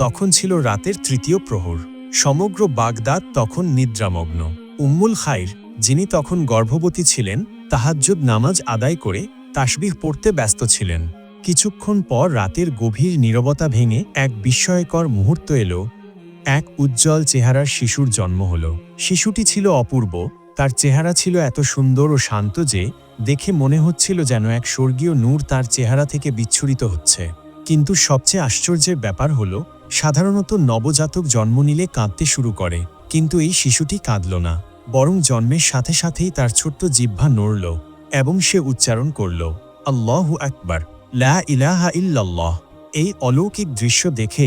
তখন ছিল রাতের তৃতীয় প্রহর। সমগ্র বাগদাদ তখন নিদ্রামগ্ন। উম্মুল খাইর, যিনি তখন গর্ভবতী ছিলেন, তাহাজ্জুদ নামাজ আদায় করে তাসবিহ পড়তে ব্যস্ত ছিলেন। কিছুক্ষণ পর রাতের গভীর নীরবতা ভেঙে এক বিস্ময়কর মুহূর্ত এলো। এক উজ্জ্বল চেহারার শিশুর জন্ম হল। শিশুটি ছিল অপূর্ব। তার চেহারা ছিল এত সুন্দর ও শান্ত যে দেখে মনে হচ্ছিল যেন এক স্বর্গীয় নূর তার চেহারা থেকে বিচ্ছুরিত হচ্ছে। কিন্তু সবচেয়ে আশ্চর্যের ব্যাপার হল সাধারণত নবজাতক জন্ম নিলে কাঁদতে শুরু করে, কিন্তু এই শিশুটি কাঁদল না, বরং জন্মের সাথে সাথেই তার ছোট্ট জিহ্বা নড়ল এবং সে উচ্চারণ করল, আল্লাহ আকবার, লা ইলাহা এই অলৌকিক দৃশ্য দেখে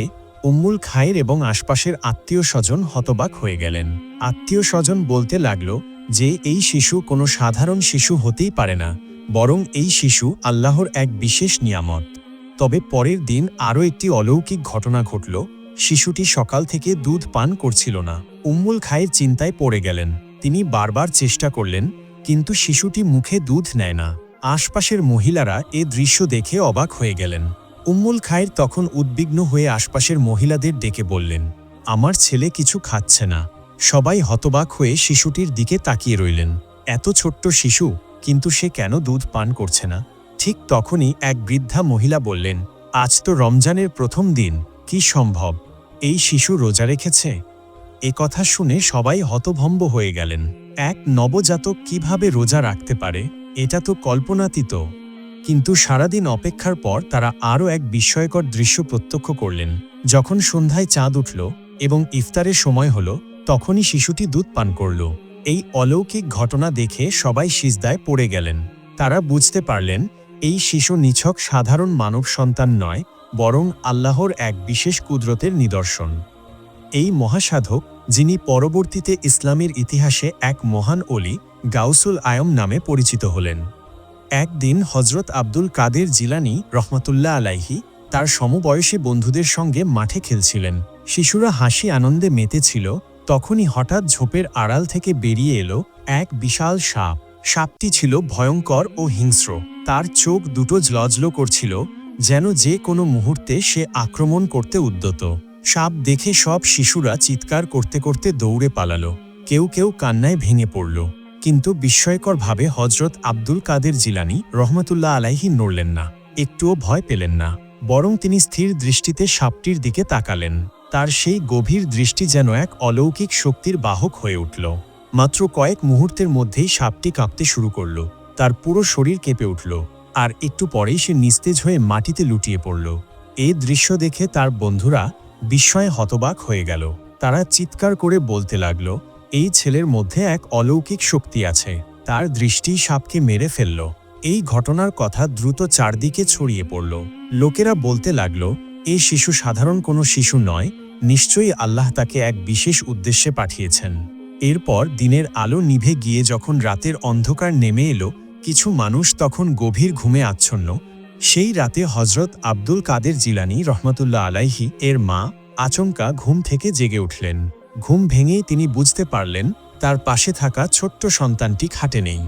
উম্মুল খায়ের এবং আশপাশের আত্মীয় স্বজন হতবাক হয়ে গেলেন। আত্মীয় স্বজন বলতে লাগল যে, এই শিশু কোনো সাধারণ শিশু হতেই পারে না, বরং এই শিশু আল্লাহর এক বিশেষ নিয়ামত। তবে পরের দিন আরও একটি অলৌকিক ঘটনা ঘটল। শিশুটি সকাল থেকে দুধ পান করছিল না। উম্মুল খায়ের চিন্তায় পড়ে গেলেন। তিনি বারবার চেষ্টা করলেন, কিন্তু শিশুটি মুখে দুধ নেয় না। আশপাশের মহিলারা এ দৃশ্য দেখে অবাক হয়ে গেলেন। উম্মুল খায়ের তখন উদ্বিগ্ন হয়ে আশপাশের মহিলাদের ডেকে বললেন, আমার ছেলে কিছু খাচ্ছে না। সবাই হতবাক হয়ে শিশুটির দিকে তাকিয়ে রইলেন। এত ছোট্ট শিশু, কিন্তু সে কেন দুধ পান করছে না? ঠিক তখনই এক বৃদ্ধা মহিলা বললেন, আজ তো রমজানের প্রথম দিন, কি সম্ভব? এই শিশু রোজা রেখেছে? এ কথা শুনে সবাই হতভম্ব হয়ে গেলেন। এক নবজাতক কীভাবে রোজা রাখতে পারে, এটা তো কল্পনাতীত। কিন্তু সারাদিন অপেক্ষার পর তারা আরও এক বিস্ময়কর দৃশ্য প্রত্যক্ষ করলেন। যখন সন্ধ্যায় চাঁদ উঠল এবং ইফতারের সময় হল, তখনই শিশুটি দুধ পান করল। এই অলৌকিক ঘটনা দেখে সবাই সিজদায় পড়ে গেলেন। তারা বুঝতে পারলেন এই শিশু নিছক সাধারণ মানব সন্তান নয়, বরং আল্লাহর এক বিশেষ কুদরতের নিদর্শন। এই মহাসাধক, যিনি পরবর্তীতে ইসলামের ইতিহাসে এক মহান অলি, গাউসুল আয়ম নামে পরিচিত হলেন। একদিন হজরত আব্দুল কাদের জিলানি রহমতুল্লাহ আলাইহি তার সমবয়সী বন্ধুদের সঙ্গে মাঠে খেলছিলেন। শিশুরা হাসি আনন্দে মেতেছিল, তখনই হঠাৎ ঝোপের আড়াল থেকে বেরিয়ে এলো এক বিশাল সাপ। সাপটি ছিল ভয়ঙ্কর ও হিংস্র। তার চোখ দুটো জ্লজ্ল করছিল, যেন যে কোনো মুহূর্তে সে আক্রমণ করতে উদ্যত। সাপ দেখে সব শিশুরা চিৎকার করতে করতে দৌড়ে পালালো। কেউ কেউ কান্নায় ভেঙে পড়ল। কিন্তু বিস্ময়করভাবে হজরত আব্দুল কাদের জিলানি রহমতুল্লাহ আলাইহি নড়লেন না। একটুও ভয় পেলেন না। বরং তিনি স্থির দৃষ্টিতে সাপটির দিকে তাকালেন। তার সেই গভীর দৃষ্টি যেন এক অলৌকিক শক্তির বাহক হয়ে উঠল। মাত্র কয়েক মুহূর্তের মধ্যেই সাপটি কাঁপতে শুরু করল। তার পুরো শরীর কেঁপে উঠল আর একটু পরেই সে নিস্তেজ হয়ে মাটিতে লুটিয়ে পড়ল। এ দৃশ্য দেখে তার বন্ধুরা বিস্ময়ে হতবাক হয়ে গেল। তারা চিৎকার করে বলতে লাগল, এই ছেলের মধ্যে এক অলৌকিক শক্তি আছে। তার দৃষ্টি সাপকে মেরে ফেলল। এই ঘটনার কথা দ্রুত চারদিকে ছড়িয়ে পড়ল। লোকেরা বলতে লাগল এই শিশু সাধারণ কোনো শিশু নয়। নিশ্চয়ই আল্লাহ তাকে এক বিশেষ উদ্দেশ্যে পাঠিয়েছেন। এরপর দিনের আলো নিভে গিয়ে যখন রাতের অন্ধকার নেমে এলো, কিছু মানুষ তখন গভীর ঘুমে আচ্ছন্ন। সেই রাতে হজরত আব্দুল কাদের জিলানি রহমতুল্লাহ আলাইহি এর মা আচমকা ঘুম থেকে জেগে উঠলেন। ঘুম ভেঙেই তিনি বুঝতে পারলেন, তার পাশে থাকা ছোট্ট সন্তানটি খাটে নেই।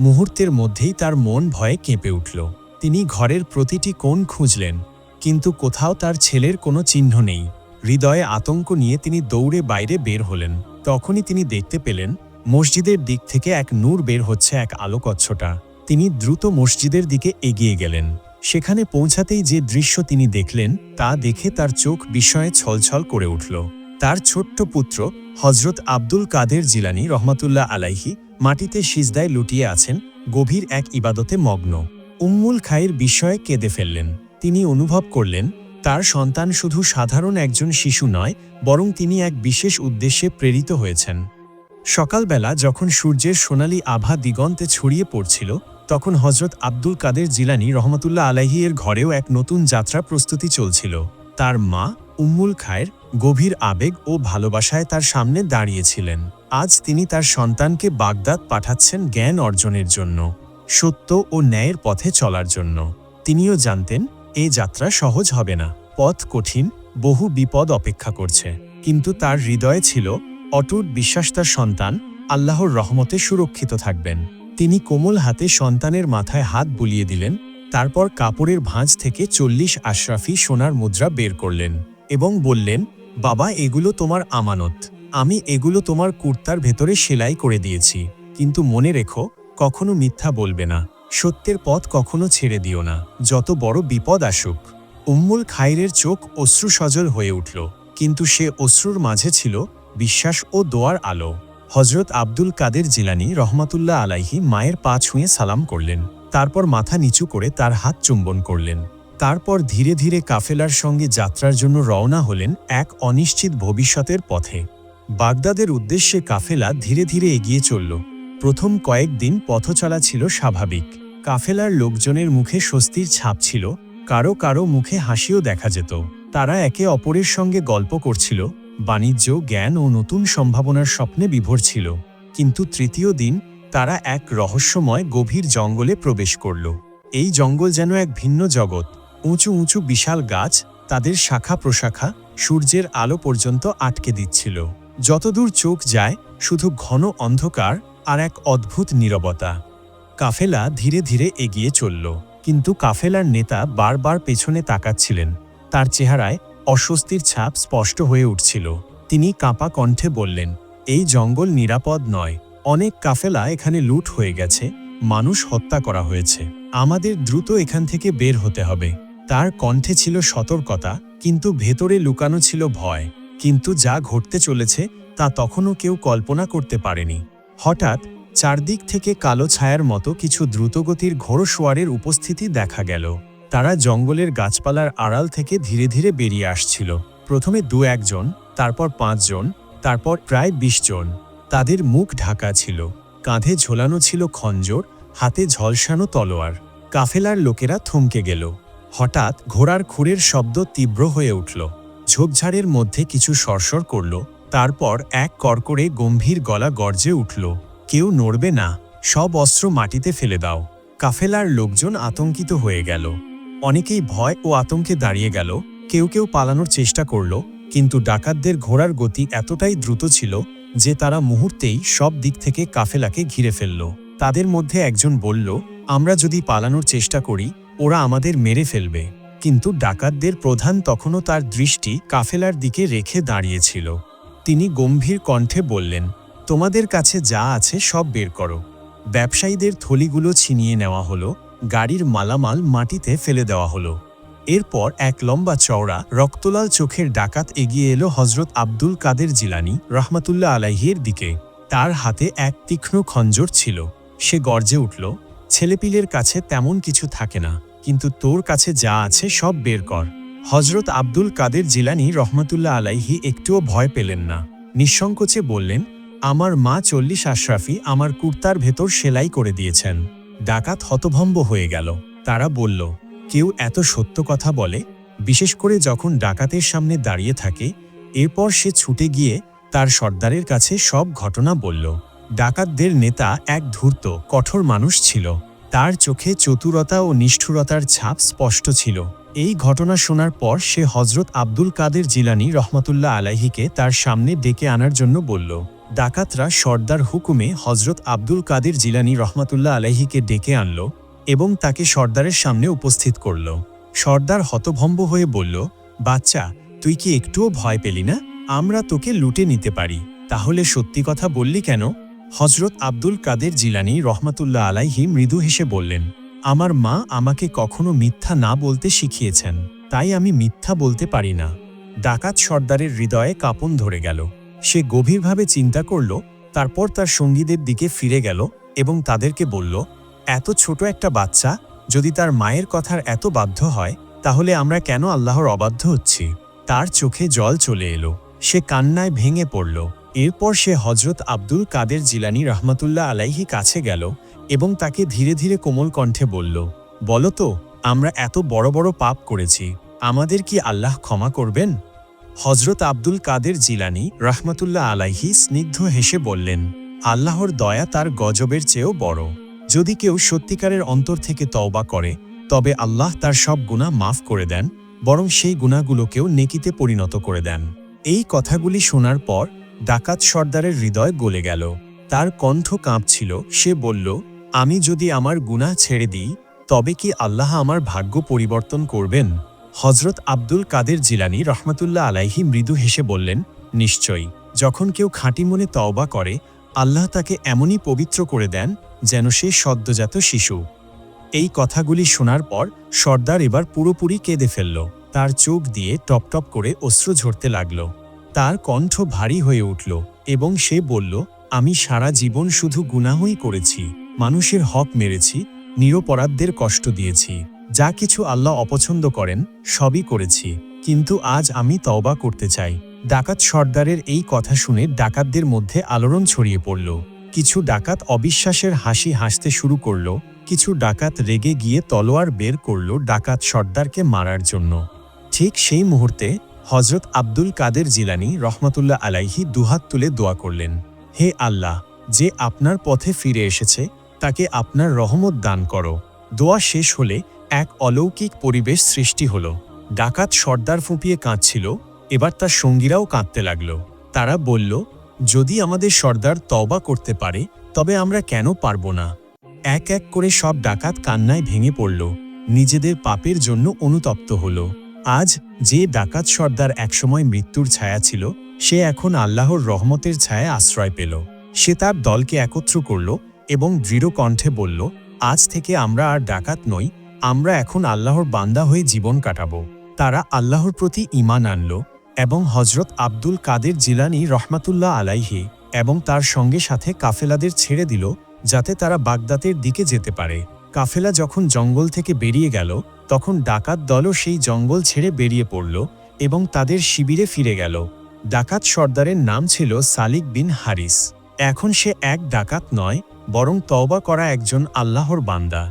মুহূর্তের মধ্যেই তার মন ভয়ে কেঁপে উঠল। তিনি ঘরের প্রতিটি কোণ খুঁজলেন, কিন্তু কোথাও তার ছেলের কোনো চিহ্ন নেই। হৃদয়ে আতঙ্ক নিয়ে তিনি দৌড়ে বাইরে বের হলেন। তখনই তিনি দেখতে পেলেন, মসজিদের দিক থেকে এক নূর বের হচ্ছে এক আলোকচ্ছটা। তিনি দ্রুত মসজিদের দিকে এগিয়ে গেলেন। সেখানে পৌঁছাতেই যে দৃশ্য তিনি দেখলেন, তা দেখে তার চোখ বিস্ময়ে ছলছল করে উঠল। তার ছোট্ট পুত্র হজরত আব্দুল কাদের জিলানি রহমাতুল্লাহ আলাইহি, মাটিতে সিজদায় লুটিয়ে আছেন, গভীর এক ইবাদতে মগ্ন। উম্মুল খায়ের বিস্ময়ে কেঁদে ফেললেন। তিনি অনুভব করলেন তার সন্তান শুধু সাধারণ একজন শিশু নয়, বরং তিনি এক বিশেষ উদ্দেশ্যে প্রেরিত হয়েছেন। সকালবেলা যখন সূর্যের সোনালী আভা দিগন্তে ছড়িয়ে পড়ছিল, তখন হজরত আব্দুল কাদের জিলানি রহমতুল্লাহ এর ঘরেও এক নতুন যাত্রা প্রস্তুতি চলছিল। তার মা, উম্মুল খায়ের, গভীর আবেগ ও ভালোবাসায় তার সামনে দাঁড়িয়েছিলেন। আজ তিনি তার সন্তানকে বাগদাদ পাঠাচ্ছেন জ্ঞান অর্জনের জন্য, সত্য ও ন্যায়ের পথে চলার জন্য। তিনিও জানতেন এ যাত্রা সহজ হবে না। পথ কঠিন, বহু বিপদ অপেক্ষা করছে। কিন্তু তার হৃদয়ে ছিল অটুট বিশ্বাস তার সন্তান, আল্লাহর রহমতে সুরক্ষিত থাকবেন। তিনি কোমল হাতে সন্তানের মাথায় হাত বুলিয়ে দিলেন, তারপর কাপড়ের ভাঁজ থেকে চল্লিশ আশরাফি সোনার মুদ্রা বের করলেন এবং বললেন, বাবা, এগুলো তোমার আমানত। আমি এগুলো তোমার কুর্তার ভেতরে সেলাই করে দিয়েছি। কিন্তু মনে রেখো, কখনো মিথ্যা বলবে না। সত্যের পথ কখনো ছেড়ে দিও না, যত বড় বিপদ আসুক। উম্মুল খাইরের চোখ অশ্রু সজল হয়ে উঠল, কিন্তু সে অশ্রুর মাঝে ছিল বিশ্বাস ও দোয়ার আলো। হজরত আব্দুল কাদের জিলানি রহমাতুল্লাহ আলাইহি মায়ের পা ছুঁয়ে সালাম করলেন, তারপর মাথা নিচু করে তার হাত চুম্বন করলেন। তারপর ধীরে ধীরে কাফেলার সঙ্গে যাত্রার জন্য রওনা হলেন এক অনিশ্চিত ভবিষ্যতের পথে। বাগদাদের উদ্দেশ্যে কাফেলা ধীরে ধীরে এগিয়ে চলল। প্রথম কয়েকদিন পথ চলা ছিল স্বাভাবিক। কাফেলার লোকজনের মুখে স্বস্তির ছাপ ছিল, কারও কারও মুখে হাসিও দেখা যেত। তারা একে অপরের সঙ্গে গল্প করছিল, বাণিজ্য, জ্ঞান ও নতুন সম্ভাবনার স্বপ্নে বিভোর ছিল। কিন্তু তৃতীয় দিন, তারা এক রহস্যময়, গভীর জঙ্গলে প্রবেশ করল। এই জঙ্গল যেন এক ভিন্ন জগৎ, উঁচু উঁচু বিশাল গাছ, তাদের শাখা প্রশাখা, সূর্যের আলো পর্যন্ত আটকে দিচ্ছিল। যতদূর চোখ যায়, শুধু ঘন অন্ধকার আর এক অদ্ভুত নীরবতা। কাফেলা ধীরে ধীরে এগিয়ে চলল, কিন্তু কাফেলার নেতা বারবার পেছনে তাকাচ্ছিলেন। তার চেহারায় অস্বস্তির ছাপ স্পষ্ট হয়ে উঠছিল। তিনি কাঁপা কণ্ঠে বললেন, এই জঙ্গল নিরাপদ নয়। অনেক কাফেলা এখানে লুট হয়ে গেছে, মানুষ হত্যা করা হয়েছে। আমাদের দ্রুত এখান থেকে বের হতে হবে। তার কণ্ঠে ছিল সতর্কতা, কিন্তু ভেতরে লুকানো ছিল ভয়। কিন্তু যা ঘটতে চলেছে তা তখনও কেউ কল্পনা করতে পারেনি। হঠাৎ চারদিক থেকে কালো ছায়ার মতো কিছু দ্রুতগতির ঘোড়সোয়ারের উপস্থিতি দেখা গেল। তারা জঙ্গলের গাছপালার আড়াল থেকে ধীরে ধীরে বেরিয়ে আসছিল। প্রথমে দু একজন, তারপর পাঁচজন, তারপর প্রায় বিশ জন। তাদের মুখ ঢাকা ছিল। কাঁধে ঝোলানো ছিল খঞ্জর, হাতে ঝলসানো তলোয়ার। কাফেলার লোকেরা থমকে গেল। হঠাৎ ঘোড়ার খুরের শব্দ তীব্র হয়ে উঠল। ঝোপঝাড়ের মধ্যে কিছু সরসর করল, তারপর এক কর্করে গম্ভীর গলা গর্জে উঠল। কেউ নড়বে না, সব অস্ত্র মাটিতে ফেলে দাও। কাফেলার লোকজন আতঙ্কিত হয়ে গেল। অনেকেই ভয় ও আতঙ্কে দাঁড়িয়ে গেল। কেউ কেউ পালানোর চেষ্টা করল, কিন্তু ডাকাতদের ঘোড়ার গতি এতটাই দ্রুত ছিল যে তারা মুহূর্তেই সব দিক থেকে কাফেলাকে ঘিরে ফেলল। তাদের মধ্যে একজন বলল, আমরা যদি পালানোর চেষ্টা করি, ওরা আমাদের মেরে ফেলবে। কিন্তু ডাকাতদের প্রধান তখনও তার দৃষ্টি কাফেলার দিকে রেখে দাঁড়িয়েছিল। তিনি গম্ভীর কণ্ঠে বললেন তোমাদের কাছে যা আছে সব বের করো। ব্যবসায়ীদের থলিগুলো ছিনিয়ে নেওয়া হলো, গাড়ির মালামাল মাটিতে ফেলে দেওয়া হলো। এরপর এক লম্বা চওড়া, রক্তলাল চোখের ডাকাত এগিয়ে এলো হজরত আব্দুল কাদের জিলানি রহমাতুল্লাহ আলাইহির দিকে। তার হাতে এক তীক্ষ্ণ খঞ্জর ছিল। সে গর্জে উঠল, ছেলেপিলের কাছে তেমন কিছু থাকে না, কিন্তু তোর কাছে যা আছে সব বের কর। হজরত আব্দুল কাদের জিলানি রহমতুল্লাহ আলাইহি একটুও ভয় পেলেন না। নিঃসংকোচে বললেন আমার মা চল্লিশ আশরাফি আমার কুর্তার ভেতর সেলাই করে দিয়েছেন। ডাকাত হতভম্ব হয়ে গেল। তারা বলল, কেউ এত সত্য কথা বলে? বিশেষ করে যখন ডাকাতের সামনে দাঁড়িয়ে থাকে, এরপর সে ছুটে গিয়ে তার সর্দারের কাছে সব ঘটনা বলল। ডাকাতদের নেতা এক ধূর্ত, কঠোর মানুষ ছিল। তার চোখে চতুরতা ও নিষ্ঠুরতার ছাপ স্পষ্ট ছিল। এই ঘটনা শোনার পর সে হজরত আব্দুল কাদের জিলানি রহমতুল্লাহ আলাহিকে তার সামনে ডেকে আনার জন্য বলল ডাকাতরা সর্দার হুকুমে হজরত আব্দুল কাদের জিলানি রহমাতুল্লাহ আলাহিকে ডেকে আনল এবং তাকে সর্দারের সামনে উপস্থিত করল। সর্দার হতভম্ব হয়ে বলল, বাচ্চা, তুই কি একটুও ভয় পেলি না? আমরা তোকে লুটে নিতে পারি। তাহলে সত্যি কথা বললি কেন? হজরত আব্দুল কাদের জিলানি রহমাতুল্লাহ আলাইহি মৃদু হেসে বললেন, আমার মা আমাকে কখনো মিথ্যা না বলতে শিখিয়েছেন, তাই আমি মিথ্যা বলতে পারি না। ডাকাত সর্দারের হৃদয়ে কাঁপন ধরে গেল। সে গভীরভাবে চিন্তা করল, তারপর তার সঙ্গীদের দিকে ফিরে গেল এবং তাদেরকে বলল, এত ছোট একটা বাচ্চা, যদি তার মায়ের কথার এত বাধ্য হয়, তাহলে আমরা কেন আল্লাহর অবাধ্য হচ্ছি? তার চোখে জল চলে এলো। সে কান্নায় ভেঙে পড়ল। এরপর সে হজরত আব্দুল কাদের জিলানি রহমতুল্লাহ আলাইহি কাছে গেল এবং তাকে ধীরে ধীরে কোমল কণ্ঠে বলল, বলো তো, আমরা এত বড় বড় পাপ করেছি, আমাদের কি আল্লাহ ক্ষমা করবেন? হজরত আব্দুল কাদের জিলানি রহমতুল্লাহ আলাইহি স্নিগ্ধ হেসে বললেন, আল্লাহর দয়া তার গজবের চেয়েও বড়। যদি কেউ সত্যিকারের অন্তর থেকে তওবা করে, তবে আল্লাহ তার সব গুণা মাফ করে দেন, বরং সেই গুণাগুলোকেও নেকিতে পরিণত করে দেন। এই কথাগুলি শোনার পর ডাকাত সর্দারের হৃদয় গলে গেল। তার কণ্ঠ কাঁপছিল। সে বলল, আমি যদি আমার গুনাহ ছেড়ে দিই, তবে কি আল্লাহ আমার ভাগ্য পরিবর্তন করবেন? হজরত আব্দুল কাদের জিলানি রহমতুল্লাহ আলাইহি মৃদু হেসে বললেন, নিশ্চয়ই, যখন কেউ খাঁটি মনে তওবা করে, আল্লাহ তাকে এমনই পবিত্র করে দেন যেন সে সদ্যজাত শিশু। এই কথাগুলি শোনার পর সর্দার এবার পুরোপুরি কেঁদে ফেলল। তার চোখ দিয়ে টপ টপ করে অশ্রু ঝরতে লাগল। তার কণ্ঠ ভারী হয়ে উঠল এবং সে বলল, আমি সারা জীবন শুধু গুনাহই করেছি, মানুষের হক মেরেছি, নিরপরাধদের কষ্ট দিয়েছি। যা কিছু আল্লাহ অপছন্দ করেন, সবই করেছি। কিন্তু আজ আমি তওবা করতে চাই। ডাকাত সর্দারের এই কথা শুনে ডাকাতদের মধ্যে আলোড়ন ছড়িয়ে পড়ল। কিছু ডাকাত অবিশ্বাসের হাসি হাসতে শুরু করল, কিছু ডাকাত রেগে গিয়ে তলোয়ার বের করল ডাকাত সর্দারকে মারার জন্য। ঠিক সেই মুহূর্তে হজরত আব্দুল কাদের জিলানি রহমতুল্লাহ আলাইহি দুহাত তুলে দোয়া করলেন, হে আল্লাহ, যে আপনার পথে ফিরে এসেছে, তাকে আপনার রহমত দান করো। দোয়া শেষ হলে এক অলৌকিক পরিবেশ সৃষ্টি হল। ডাকাত সর্দার ফুঁপিয়ে কাঁদছিল, এবার তার সঙ্গীরাও কাঁদতে লাগল। তারা বলল, যদি আমাদের সর্দার তওবা করতে পারে, তবে আমরা কেন পারব না? এক এক করে সব ডাকাত কান্নায় ভেঙে পড়ল। নিজেদের পাপের জন্য অনুতপ্ত হল। আজ যে ডাকাত সর্দার একসময় মৃত্যুর ছায়া ছিল, সে এখন আল্লাহর রহমতের ছায়া আশ্রয় পেল। সে তার দলকে একত্র করল এবং দৃঢ় কণ্ঠে বলল, আজ থেকে আমরা আর ডাকাত নই আমরা এখন আল্লাহর বান্দা হয়ে জীবন কাটাবো। তারা আল্লাহর প্রতি ঈমান আনল এবং হজরত আব্দুল কাদের জিলানি রহমাতুল্লাহ আলাইহি এবং তার সঙ্গে সাথে কাফেলাদের ছেড়ে দিল যাতে তারা বাগদাতের দিকে যেতে পারে। কাফেলা যখন জঙ্গল থেকে বেরিয়ে গেল, তখন ডাকাত দলও সেই জঙ্গল ছেড়ে বেরিয়ে পড়ল এবং তাদের শিবিরে ফিরে গেল। ডাকাত সর্দারের নাম ছিল সালিক বিন হারিস। এখন সে এক ডাকাত নয়, বরং তওবা করা একজন আল্লাহর বান্দা।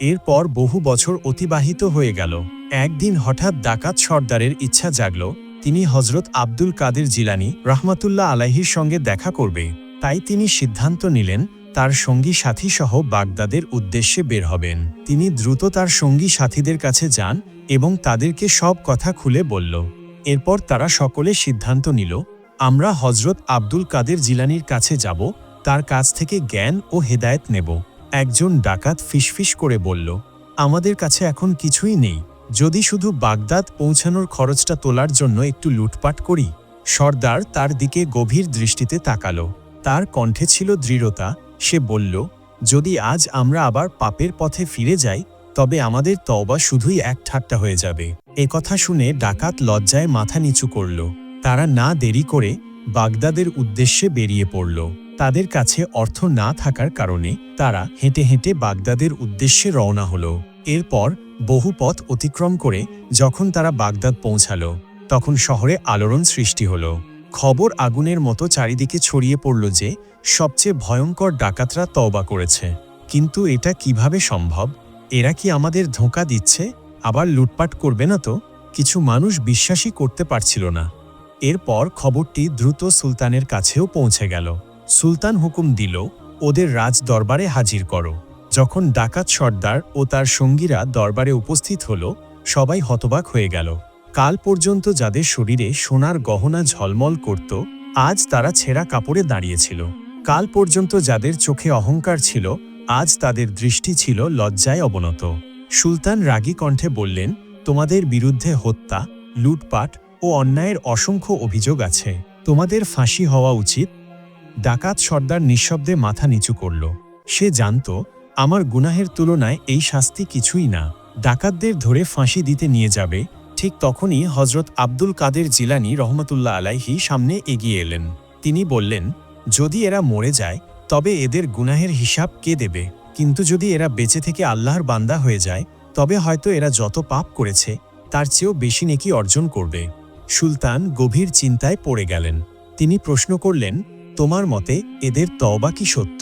এরপর বহু বছর অতিবাহিত হয়ে গেল। একদিন হঠাৎ ডাকাত সর্দারের ইচ্ছা জাগল, তিনি হজরত আব্দুল কাদের জিলানি রহমাতুল্লাহ আলাহির সঙ্গে দেখা করবে। তাই তিনি সিদ্ধান্ত নিলেন, তার সঙ্গী সাথী সহ বাগদাদের উদ্দেশ্যে বের হবেন। তিনি দ্রুত তার সঙ্গী সাথীদের কাছে যান এবং তাদেরকে সব কথা খুলে বলল। এরপর তারা সকলে সিদ্ধান্ত নিল, আমরা হজরত আব্দুল কাদের জিলানির কাছে যাব, তার কাছ থেকে জ্ঞান ও হেদায়েত নেব। একজন ডাকাত ফিসফিস করে বলল, আমাদের কাছে এখন কিছুই নেই। যদি শুধু বাগদাদ পৌঁছানোর খরচটা তোলার জন্য একটু লুটপাট করি? সর্দার তার দিকে গভীর দৃষ্টিতে তাকালো। তার কণ্ঠে ছিল দৃঢ়তা। সে বলল, যদি আজ আমরা আবার পাপের পথে ফিরে যাই, তবে আমাদের তওবা শুধুই এক ঠাট্টা হয়ে যাবে। এ কথা শুনে ডাকাত লজ্জায় মাথা নিচু করল। তারা না দেরি করে বাগদাদের উদ্দেশ্যে বেরিয়ে পড়ল। তাদের কাছে অর্থ না থাকার কারণে তারা হেঁটে হেঁটে বাগদাদের উদ্দেশ্যে রওনা হলো। এরপর বহু পথ অতিক্রম করে যখন তারা বাগদাদ পৌঁছালো, তখন শহরে আলোড়ন সৃষ্টি হলো। খবর আগুনের মতো চারিদিকে ছড়িয়ে পড়ল যে, সবচেয়ে ভয়ঙ্কর ডাকাতরা তওবা করেছে। কিন্তু এটা কীভাবে সম্ভব? এরা কি আমাদের ধোঁকা দিচ্ছে? আবার লুটপাট করবে না তো? কিছু মানুষ বিশ্বাসই করতে পারছিল না। এরপর খবরটি দ্রুত সুলতানের কাছেও পৌঁছে গেল। সুলতান হুকুম দিল, ওদের রাজ দরবারে হাজির করো। যখন ডাকাত সর্দার ও তার সঙ্গীরা দরবারে উপস্থিত হল, সবাই হতবাক হয়ে গেল। কাল পর্যন্ত যাদের শরীরে সোনার গহনা ঝলমল করত, আজ তারা ছেঁড়া কাপড়ে দাঁড়িয়েছিল। কাল পর্যন্ত যাদের চোখে অহংকার ছিল, আজ তাদের দৃষ্টি ছিল লজ্জায় অবনত। সুলতান রাগী কণ্ঠে বললেন, তোমাদের বিরুদ্ধে হত্যা, লুটপাট ও অন্যায়ের অসংখ্য অভিযোগ আছে। তোমাদের ফাঁসি হওয়া উচিত ডাকাত সর্দার নিঃশব্দে মাথা নিচু করল। সে জানত, আমার গুনাহের তুলনায় এই শাস্তি কিছুই না। ডাকাতদের ধরে ফাঁসি দিতে নিয়ে যাবে, ঠিক তখনই হজরত আব্দুল কাদের জিলানি রহমতুল্লাহ আলাইহি সামনে এগিয়ে এলেন। তিনি বললেন, যদি এরা মরে যায়, তবে এদের গুনাহের হিসাব কে দেবে? কিন্তু যদি এরা বেঁচে থেকে আল্লাহর বান্দা হয়ে যায়, তবে হয়তো এরা যত পাপ করেছে, তার চেয়েও বেশি নেকি অর্জন করবে। সুলতান গভীর চিন্তায় পড়ে গেলেন। তিনি প্রশ্ন করলেন তোমার মতে এদের তওবা কি সত্য?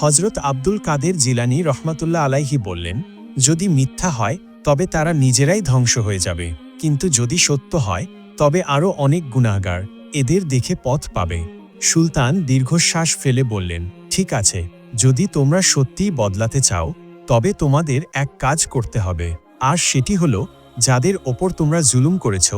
হজরত আব্দুল কাদের জিলানি রহমাতুল্লাহ আলাইহি বললেন, যদি মিথ্যা হয়, তবে তারা নিজেরাই ধ্বংস হয়ে যাবে। কিন্তু যদি সত্য হয়, তবে আরও অনেক গুণাগার এদের দেখে পথ পাবে। সুলতান দীর্ঘশ্বাস ফেলে বললেন, ঠিক আছে, যদি তোমরা সত্যিই বদলাতে চাও, তবে তোমাদের এক কাজ করতে হবে। আর সেটি হলো, যাদের ওপর তোমরা জুলুম করেছ,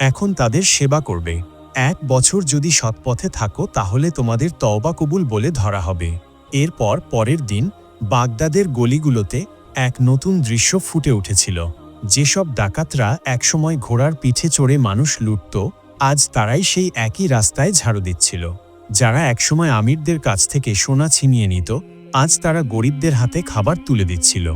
এখন তাদের সেবা করবে। এক বছর যদি সৎপথে থাকো, তাহলে তোমাদের তওবা কবুল বলে ধরা হবে। এরপর পরের দিন বাগদাদের গলিগুলোতে এক নতুন দৃশ্য ফুটে উঠেছিল। যেসব ডাকাতরা একসময় ঘোড়ার পিঠে চড়ে মানুষ লুটত, আজ তারাই সেই একই রাস্তায় ঝাড়ু দিচ্ছিল। যারা একসময় আমিরদের কাছ থেকে সোনা ছিনিয়ে নিত, আজ তারা গরিবদের হাতে খাবার তুলে দিচ্ছিল।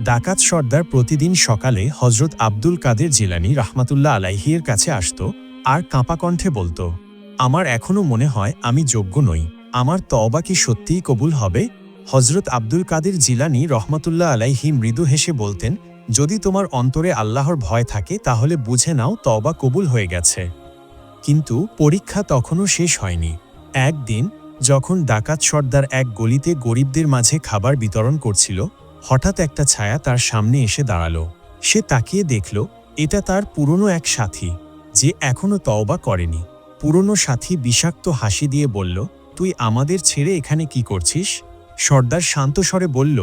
ডাকাত সর্দার প্রতিদিন সকালে হজরত আব্দুল কাদের জিলানি রাহমাতুল্লাহ আলাইহির কাছে আসত আর কাঁপা কণ্ঠে বলতো, আমার এখনও মনে হয় আমি যোগ্য নই। আমার তওবা কি সত্যিই কবুল হবে? হজরত আব্দুল কাদের জিলানি রহমতুল্লাহ আলাইহি মৃদু হেসে বলতেন, যদি তোমার অন্তরে আল্লাহর ভয় থাকে, তাহলে বুঝে নাও তওবা কবুল হয়ে গেছে। কিন্তু পরীক্ষা তখনও শেষ হয়নি। একদিন, যখন ডাকাত সর্দার এক গলিতে গরিবদের মাঝে খাবার বিতরণ করছিল, হঠাৎ একটা ছায়া তার সামনে এসে দাঁড়াল। সে তাকিয়ে দেখল, এটা তার পুরনো এক সাথী। যে এখনও তওবা করেনি। পুরনো সাথী বিষাক্ত হাসি দিয়ে বলল, তুই আমাদের ছেড়ে এখানে কি করছিস? সর্দার শান্ত স্বরে বলল,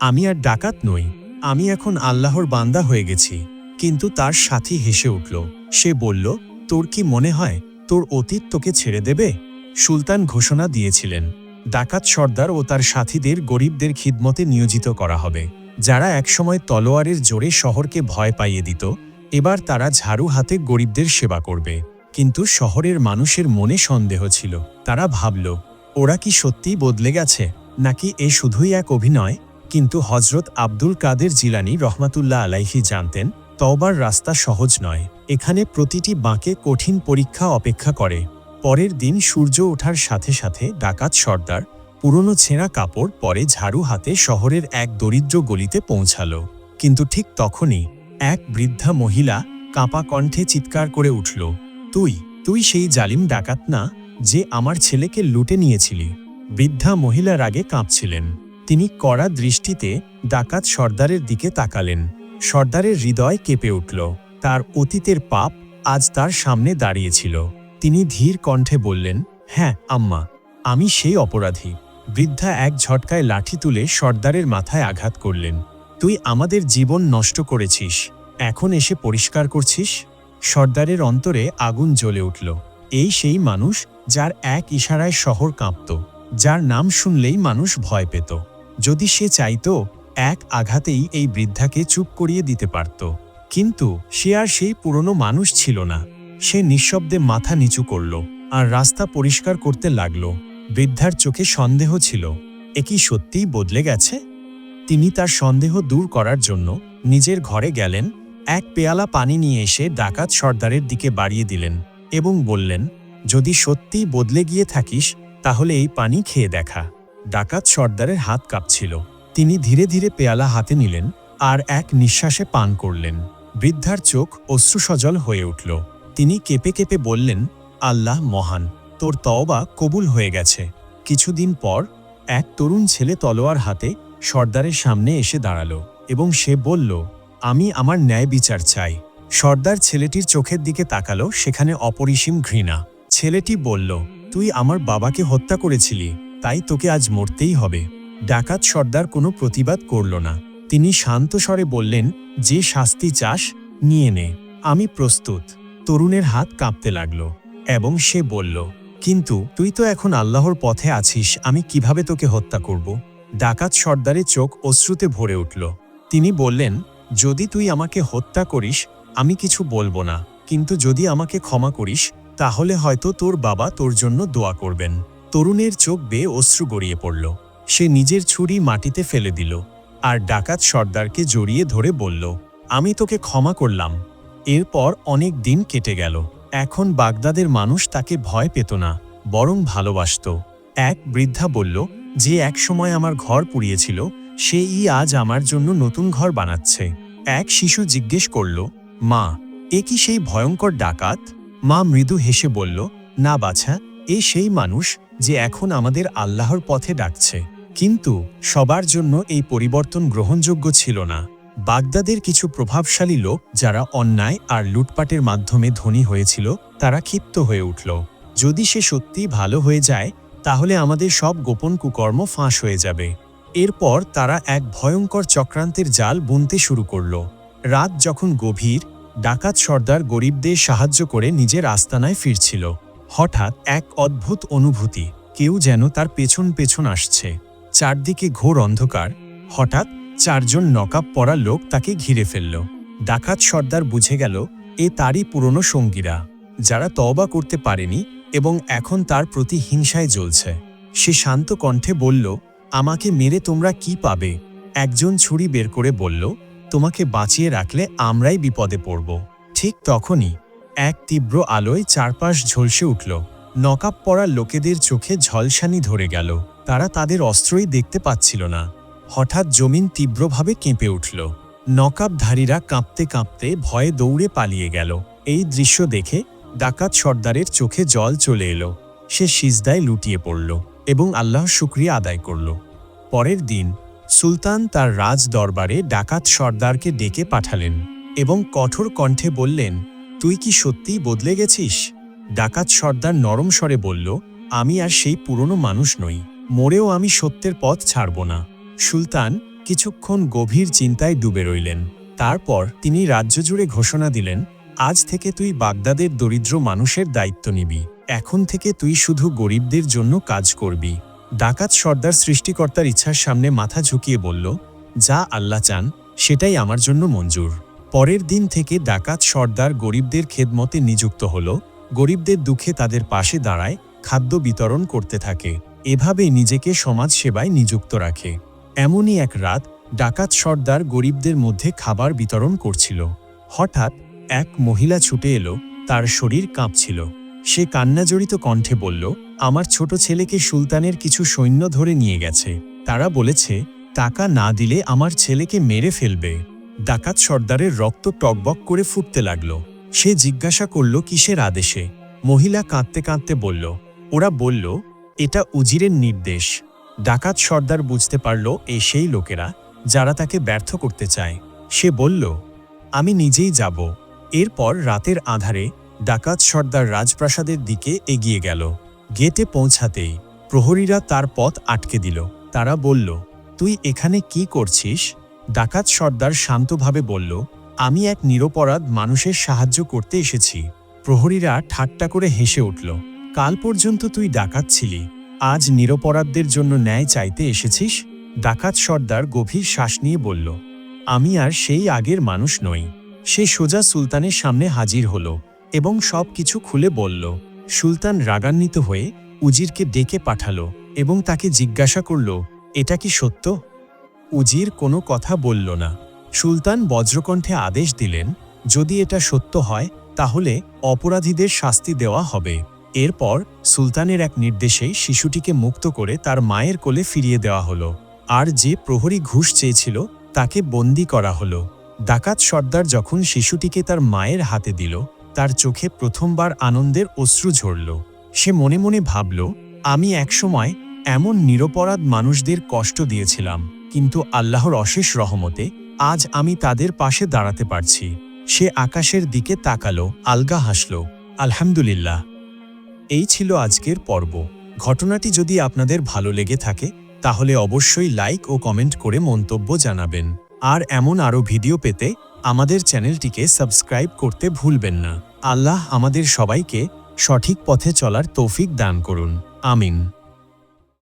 আমি আর ডাকাত নই, আমি এখন আল্লাহর বান্দা হয়ে গেছি। কিন্তু তার সাথী হেসে উঠল, সে বলল, তোর কি মনে হয়, তোর অতীত তোকে ছেড়ে দেবে? সুলতান ঘোষণা দিয়েছিলেন, ডাকাত সর্দার ও তার সাথীদের গরিবদের খিদমতে নিয়োজিত করা হবে। যারা একসময় তলোয়ারের জোরে শহরকে ভয় পাইয়ে দিত এবার তারা ঝাড়ু হাতে গরিবদের সেবা করবে। কিন্তু শহরের মানুষের মনে সন্দেহ ছিল। তারা ভাবল, ওরা কি সত্যিই বদলে গেছে? নাকি এ শুধুই এক অভিনয়? কিন্তু হজরত আব্দুল কাদের জিলানি রহমাতুল্লাহ আলাইহি জানতেন, তওবার রাস্তা সহজ নয়। এখানে প্রতিটি বাঁকে কঠিন পরীক্ষা অপেক্ষা করে। পরের দিন সূর্য ওঠার সাথে সাথে ডাকাত সর্দার পুরনো ছেঁড়া কাপড় পরে ঝাড়ু হাতে শহরের এক দরিদ্র গলিতে পৌঁছালো। কিন্তু ঠিক তখনই এক বৃদ্ধা মহিলা কাঁপা কণ্ঠে চিৎকার করে উঠল, তুই তুই সেই জালিম ডাকাত না যে আমার ছেলেকে লুটে নিয়েছিলি? বৃদ্ধা মহিলার আগে কাঁপছিলেন। তিনি কড়া দৃষ্টিতে ডাকাত সর্দারের দিকে তাকালেন। সর্দারের হৃদয় কেঁপে উঠল। তার অতীতের পাপ আজ তার সামনে দাঁড়িয়েছিল। তিনি ধীর কণ্ঠে বললেন হ্যাঁ আম্মা, আমি সেই অপরাধী। বৃদ্ধা এক ঝটকায় লাঠি তুলে সর্দারের মাথায় আঘাত করলেন। তুই আমাদের জীবন নষ্ট করেছিস, এখন এসে পরিষ্কার করছিস? সর্দারের অন্তরে আগুন জ্বলে উঠল। এই সেই মানুষ যার এক ইশারায় শহর কাঁপত, যার নাম শুনলেই মানুষ ভয় পেত। যদি সে চাইতো, এক আঘাতেই এই বৃদ্ধাকে চুপ করিয়ে দিতে পারত। কিন্তু সে আর সেই পুরনো মানুষ ছিল না। সে নিঃশব্দে মাথা নিচু করল আর রাস্তা পরিষ্কার করতে লাগল। বৃদ্ধার চোখে সন্দেহ ছিল, এ কি সত্যিই বদলে গেছে? তিনি তার সন্দেহ দূর করার জন্য নিজের ঘরে গেলেন, এক পেয়ালা পানি নিয়ে এসে ডাকাত সর্দারের দিকে বাড়িয়ে দিলেন এবং বললেন, যদি সত্যিই বদলে গিয়ে থাকিস, তাহলে এই পানি খেয়ে দেখা। ডাকাত সর্দারের হাত কাঁপছিল। তিনি ধীরে ধীরে পেয়ালা হাতে নিলেন আর এক নিঃশ্বাসে পান করলেন। বৃদ্ধার চোখ অশ্রুসজল হয়ে উঠল। তিনি কেঁপে কেঁপে বললেন, আল্লাহ মহান, তোর তওবা কবুল হয়ে গেছে। কিছুদিন পর এক তরুণ ছেলে তলোয়ার হাতে সর্দারের সামনে এসে দাঁড়াল এবং সে বলল, আমি আমার ন্যায় বিচার চাই। সর্দার ছেলেটির চোখের দিকে তাকালো, সেখানে অপরিসীম ঘৃণা। ছেলেটি বলল, তুই আমার বাবাকে হত্যা করেছিলি, তাই তোকে আজ মরতেই হবে। ডাকাত সর্দার কোনো প্রতিবাদ করল না। তিনি শান্ত স্বরে বললেন, যে শাস্তি চাস, নিয়ে নে। আমি প্রস্তুত। তরুণের হাত কাঁপতে লাগল এবং সে বলল, কিন্তু তুই তো এখন আল্লাহর পথে আছিস, আমি কীভাবে তোকে হত্যা করব? ডাকাত সর্দারের চোখ অশ্রুতে ভরে উঠল। তিনি বললেন, যদি তুই আমাকে হত্যা করিস, আমি কিছু বলব না। কিন্তু যদি আমাকে ক্ষমা করিস, তাহলে হয়তো তোর বাবা তোর জন্য দোয়া করবেন। তরুণের চোখ বেয়ে অশ্রু গড়িয়ে পড়ল। সে নিজের ছুরি মাটিতে ফেলে দিল আর ডাকাত সর্দারকে জড়িয়ে ধরে বলল, আমি তোকে ক্ষমা করলাম। এরপর অনেক দিন কেটে গেল। এখন বাগদাদের মানুষ তাকে ভয় পেত না, বরং ভালোবাসত। এক বৃদ্ধা বলল যে একসময় আমার ঘর পুড়িয়েছিল সেই আজ আমার জন্য নতুন ঘর বানাচ্ছে। এক শিশু জিজ্ঞেস করল, মা, এ কি সেই ভয়ঙ্কর ডাকাত? মা মৃদু হেসে বলল, না বাছা, এ সেই মানুষ যে এখন আমাদের আল্লাহর পথে ডাকছে। কিন্তু সবার জন্য এই পরিবর্তন গ্রহণযোগ্য ছিল না। বাগদাদের কিছু প্রভাবশালী লোক যারা অন্যায় আর লুটপাটের মাধ্যমে ধনী হয়েছিল, তারা ক্ষিপ্ত হয়ে উঠল। যদি সে সত্যি ভালো হয়ে যায় তাহলে আমাদের সব গোপন কুকর্ম ফাঁস হয়ে যাবে। এরপর তারা এক ভয়ঙ্কর চক্রান্তের জাল বুনতে শুরু করল। রাত যখন গভীর, ডাকাত সর্দার গরিবদের সাহায্য করে নিজের আস্তানায় ফিরছিল। হঠাৎ এক অদ্ভুত অনুভূতি, কেউ যেন তার পেছন পেছন আসছে। চারদিকে ঘোর অন্ধকার, হঠাৎ চারজন নকাব পরা লোক তাকে ঘিরে ফেলল। ডাকাত সর্দার বুঝে গেল, এ তারই পুরনো সঙ্গীরা, যারা তওবা করতে পারেনি এবং এখন তার প্রতি হিংসায় জ্বলছে। সে শান্ত কণ্ঠে বলল, আমাকে মেরে তোমরা কি পাবে? একজন ছুরি বের করে বলল, তোমাকে বাঁচিয়ে রাখলে আমরাই বিপদে পড়ব। ঠিক তখনই এক তীব্র আলোয় চারপাশ ঝলসে উঠল। নকাব পড়া লোকেদের চোখে ঝলসানি ধরে গেল। তারা তাদের অস্ত্রই দেখতে পাচ্ছিল না। হঠাৎ জমিন তীব্রভাবে কেঁপে উঠল। নকাবধারীরা কাঁপতে কাঁপতে ভয়ে দৌড়ে পালিয়ে গেল। এই দৃশ্য দেখে ডাকাত সর্দারের চোখে জল চলে এলো। সে সিজদায় লুটিয়ে পড়ল এবং আল্লাহ শুক্রিয়া আদায় করল। পরের দিন সুলতান তার রাজ দরবারে ডাকাত সর্দারকে ডেকে পাঠালেন এবং কঠোর কণ্ঠে বললেন, তুই কি সত্যিই বদলে গেছিস? ডাকাত সর্দার নরম স্বরে বলল, আমি আর সেই পুরনো মানুষ নই, মরেও আমি সত্যের পথ ছাড়ব না। সুলতান কিছুক্ষণ গভীর চিন্তায় ডুবে রইলেন। তারপর তিনি রাজ্য জুড়ে ঘোষণা দিলেন আজ থেকে তুই বাগদাদের দরিদ্র মানুষের দায়িত্ব নিবি। এখন থেকে তুই শুধু গরিবদের জন্য কাজ করবি। ডাকাত সর্দার সৃষ্টিকর্তার ইচ্ছার সামনে মাথা ঝুঁকিয়ে বলল, যা আল্লাহ চান, সেটাই আমার জন্য মঞ্জুর। পরের দিন থেকে ডাকাত সর্দার গরিবদের খেদমতে নিযুক্ত হল। গরিবদের দুঃখে তাদের পাশে দাঁড়ায় খাদ্য বিতরণ করতে থাকে। এভাবে নিজেকে সমাজ সেবায় নিযুক্ত রাখে। এমনই এক রাত ডাকাত সর্দার গরিবদের মধ্যে খাবার বিতরণ করছিল। হঠাৎ এক মহিলা ছুটে এলো, তার শরীর কাঁপছিল। সে কান্নাজড়িত কণ্ঠে বলল, আমার ছোট ছেলেকে সুলতানের কিছু সৈন্য ধরে নিয়ে গেছে। তারা বলেছে, টাকা না দিলে আমার ছেলেকে মেরে ফেলবে ডাকাত সর্দারের রক্ত টকবক করে ফুটতে লাগল। সে জিজ্ঞাসা করল, কিসের আদেশে মহিলা কাঁদতে কাঁদতে বলল, ওরা বলল, এটা উজিরের নির্দেশ ডাকাত সর্দার বুঝতে পারল, এ সেই লোকেরা যারা তাকে ব্যর্থ করতে চায়। সে বলল, আমি নিজেই যাব। এরপর রাতের আধারে ডাকাত সর্দার রাজপ্রাসাদের দিকে এগিয়ে গেল। গেটে পৌঁছাতেই প্রহরীরা তার পথ আটকে দিল। তারা বলল, তুই এখানে কি করছিস? ডাকাত সর্দার শান্তভাবে বলল, আমি এক নিরপরাধ মানুষের সাহায্য করতে এসেছি। প্রহরীরা ঠাট্টা করে হেসে উঠল, কাল পর্যন্ত তুই ডাকাত ছিলি। আজ নিরপরাধদের জন্য ন্যায় চাইতে এসেছিস? ডাকাত সর্দার গভীর শ্বাস নিয়ে বলল, আমি আর সেই আগের মানুষ নই। সে সোজা সুলতানের সামনে হাজির হল এবং সব কিছু খুলে বলল। সুলতান রাগান্বিত হয়ে উজিরকে ডেকে পাঠালো এবং তাকে জিজ্ঞাসা করল, এটা কি সত্য? উজির কোনো কথা বলল না। সুলতান বজ্রকণ্ঠে আদেশ দিলেন, যদি এটা সত্য হয়, তাহলে অপরাধীদের শাস্তি দেওয়া হবে। এরপর সুলতানের এক নির্দেশে শিশুটিকে মুক্ত করে তার মায়ের কোলে ফিরিয়ে দেওয়া হলো। আর যে প্রহরী ঘুষ চেয়েছিল, তাকে বন্দি করা হলো। ডাকাত সর্দার যখন শিশুটিকে তার মায়ের হাতে দিল, তার চোখে প্রথমবার আনন্দের অশ্রু ঝরল। সে মনে মনে ভাবল, আমি একসময় এমন নিরপরাধ মানুষদের কষ্ট দিয়েছিলাম, কিন্তু আল্লাহর অশেষ রহমতে আজ আমি তাদের পাশে দাঁড়াতে পারছি। সে আকাশের দিকে তাকালো, আলগা হাসল, আলহামদুলিল্লাহ। এই ছিল আজকের পর্ব। ঘটনাটি যদি আপনাদের ভালো লেগে থাকে, তাহলে অবশ্যই লাইক ও কমেন্ট করে মন্তব্য জানাবেন। আর এমন আরও ভিডিও পেতে আমাদের চ্যানেলটিকে সাবস্ক্রাইব করতে ভুলবেন না। আল্লাহ আমাদের সবাইকে সঠিক পথে চলার তৌফিক দান করুন। আমিন।